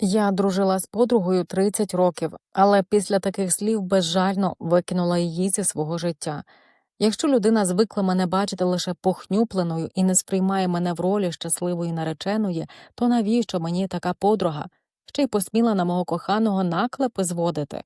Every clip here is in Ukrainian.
Я дружила з подругою 30 років, але після таких слів безжально викинула її зі свого життя. Якщо людина звикла мене бачити лише похнюпленою і не сприймає мене в ролі щасливої нареченої, то навіщо мені така подруга? Ще й посміла на мого коханого наклепи зводити.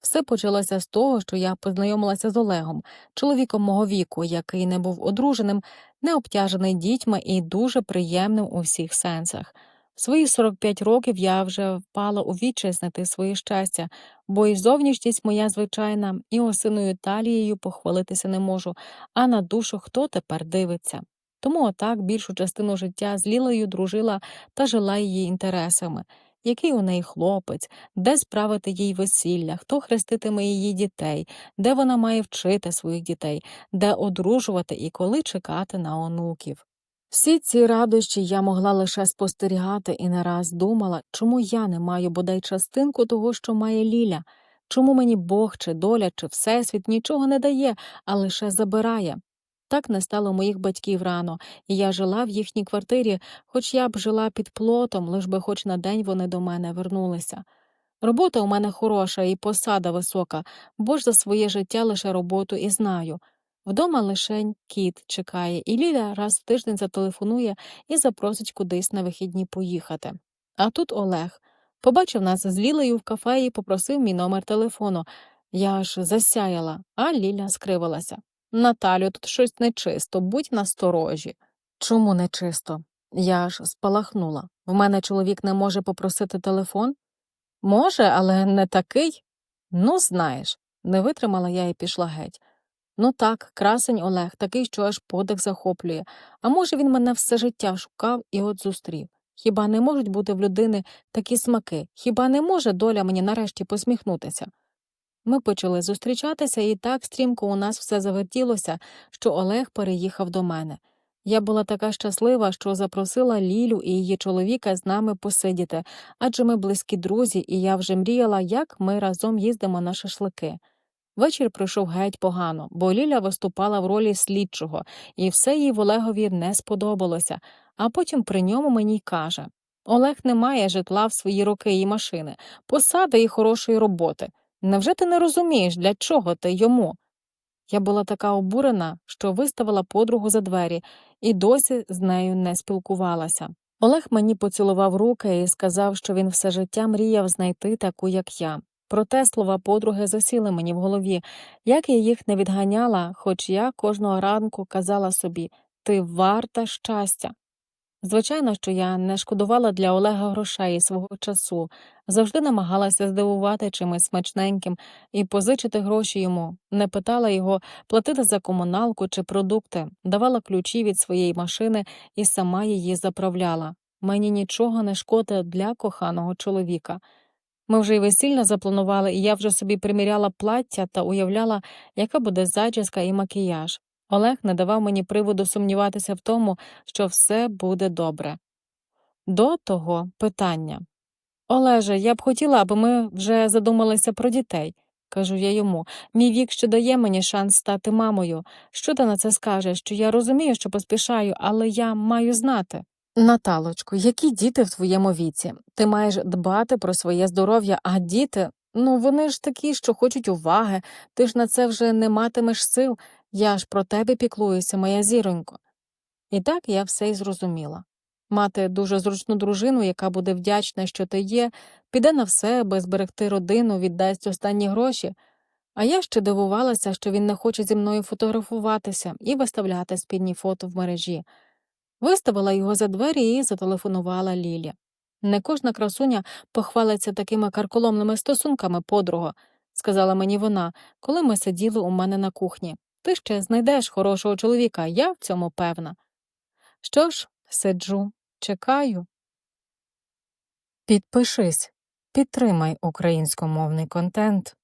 Все почалося з того, що я познайомилася з Олегом, чоловіком мого віку, який не був одруженим, не обтяжений дітьми і дуже приємним у всіх сенсах. Свої 45 років я вже впала у відчай знайти своє щастя, бо і зовнішність моя звичайна, і осиною талією похвалитися не можу, а на душу хто тепер дивиться. Тому отак більшу частину життя з Лілею дружила та жила її інтересами. Який у неї хлопець, де справити їй весілля, хто хреститиме її дітей, де вона має вчити своїх дітей, де одружувати і коли чекати на онуків. Всі ці радощі я могла лише спостерігати і не раз думала, чому я не маю бодай частинку того, що має Ліля, чому мені Бог чи доля, чи Всесвіт нічого не дає, а лише забирає. Так не стало моїх батьків рано, і я жила в їхній квартирі, хоч я б жила під плотом, лиш би хоч на день вони до мене вернулися. Робота у мене хороша і посада висока, бо ж за своє життя лише роботу і знаю. Вдома лишень кіт чекає, і Ліля раз в тиждень зателефонує і запросить кудись на вихідні поїхати. А тут Олег. Побачив нас з Лілею в кафе і попросив мій номер телефону. Я аж засяяла, а Ліля скривилася. Наталю, тут щось нечисто, будь насторожі. Чому нечисто? Я аж спалахнула. В мене чоловік не може попросити телефон? Може, але не такий. Ну, знаєш, не витримала я і пішла геть. Ну так, красень Олег, такий, що аж подих захоплює. А може, він мене все життя шукав і от зустрів. Хіба не можуть бути в людини такі смаки? Хіба не може доля мені нарешті посміхнутися? Ми почали зустрічатися, і так стрімко у нас все завертілося, що Олег переїхав до мене. Я була така щаслива, що запросила Лілю і її чоловіка з нами посидіти, адже ми близькі друзі, і я вже мріяла, як ми разом їздимо на шашлики. Вечір пройшов геть погано, бо Ліля виступала в ролі слідчого, і все їй в Олегові не сподобалося, а потім при ньому мені й каже Олег не має житла в свої роки і машини, посади і хорошої роботи. Невже ти не розумієш, для чого ти йому? Я була така обурена, що виставила подругу за двері і досі з нею не спілкувалася. Олег мені поцілував руки і сказав, що він все життя мріяв знайти таку, як я. Проте слова подруги засіли мені в голові, як я їх не відганяла, хоч я кожного ранку казала собі ти варта щастя. Звичайно, що я не шкодувала для Олега грошей свого часу, завжди намагалася здивувати чимось смачненьким і позичити гроші йому, не питала його платити за комуналку чи продукти, давала ключі від своєї машини і сама її заправляла. Мені нічого не шкода для коханого чоловіка. Ми вже й весілля запланували, і я вже собі приміряла плаття та уявляла, яка буде зачіска і макіяж. Олег не давав мені приводу сумніватися в тому, що все буде добре. До того питання. Олеже, я б хотіла, аби ми вже задумалися про дітей, кажу я йому. Мій вік ще дає мені шанс стати мамою. Що ти на це скажеш? Що я розумію, що поспішаю, але я маю знати. Наталочко, які діти в твоєму віці? Ти маєш дбати про своє здоров'я, а діти, ну вони ж такі, що хочуть уваги, ти ж на це вже не матимеш сил. Я ж про тебе піклуюся, моя зіронько. І так я все й зрозуміла. Мати дуже зручну дружину, яка буде вдячна, що ти є, піде на все, аби зберегти родину, віддасть останні гроші. А я ще дивувалася, що він не хоче зі мною фотографуватися і виставляти спільні фото в мережі. Виставила його за двері і зателефонувала Лілі. Не кожна красуня похвалиться такими карколомними стосунками, подруго, сказала мені вона, коли ми сиділи у мене на кухні. Ти ще знайдеш хорошого чоловіка, я в цьому певна. Що ж, сиджу, чекаю. Підпишись, підтримай українськомовний контент.